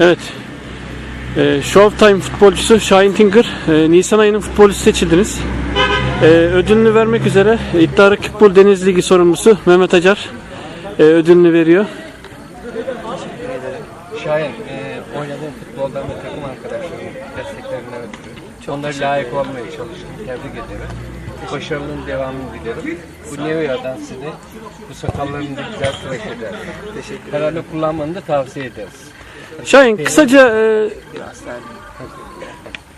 Evet. Ee, Showtime futbolcusu Şahin Tinker, e, Nisan ayının futbolcusu seçildiniz. Ee, ödülünü vermek üzere İddia Kickball Deniz Ligi sorumlusu Mehmet Acar e, ödülünü veriyor. Şahin, e, oynadığım futboldan ve takım arkadaşlarımın desteklerinden ötürü onları layık olmaya çalıştım. Tebrik ederim. Başarının devamını diliyorum. Bu New Year'dan size bu sakallarını da güzel tıraş eder. Teşekkür ederim. Herhalde kullanmanı da tavsiye ederiz. Şahin kısaca e,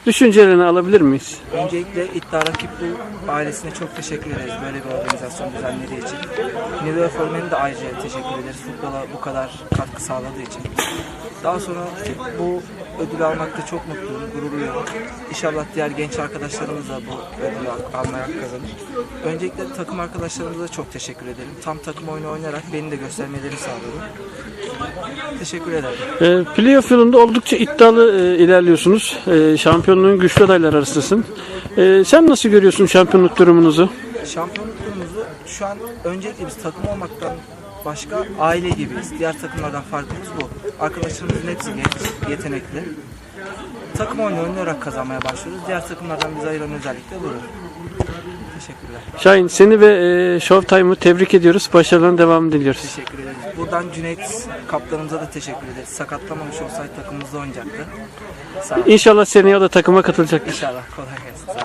düşüncelerini alabilir miyiz? Öncelikle İddia Rakip bu ailesine çok teşekkür ederiz böyle bir organizasyon düzenlediği için. Nivea Formen'e de ayrıca teşekkür ederiz futbola bu kadar katkı sağladığı için. Daha sonra bu ödülü almakta çok mutluyum, gururluyum. İnşallah diğer genç arkadaşlarımız da bu ödülü al- almaya kazanır. Öncelikle takım arkadaşlarımıza da çok teşekkür ederim. Tam takım oyunu oynayarak beni de göstermelerini sağladı. Teşekkür ederim. E, playoff yolunda oldukça iddialı e, ilerliyorsunuz. E, şampiyonluğun güçlü adaylar arasındasın. E, sen nasıl görüyorsun şampiyonluk durumunuzu? Şampiyonluklarımızı şu an öncelikle biz takım olmaktan başka aile gibiyiz. Diğer takımlardan farkımız bu. Arkadaşlarımızın hepsi genç, yetenekli. Takım oyunu oynayarak kazanmaya başlıyoruz. Diğer takımlardan bizi ayıran özellik de budur. Teşekkürler. Şahin seni ve e, Showtime'ı tebrik ediyoruz. Başarıların devamını diliyoruz. Teşekkür ederiz. Buradan Cüneyt kaptanımıza da teşekkür ederiz. Sakatlamamış olsaydı takımımızda oynayacaktı. Sağ olun. İnşallah seneye o da takıma katılacak. İnşallah kolay gelsin.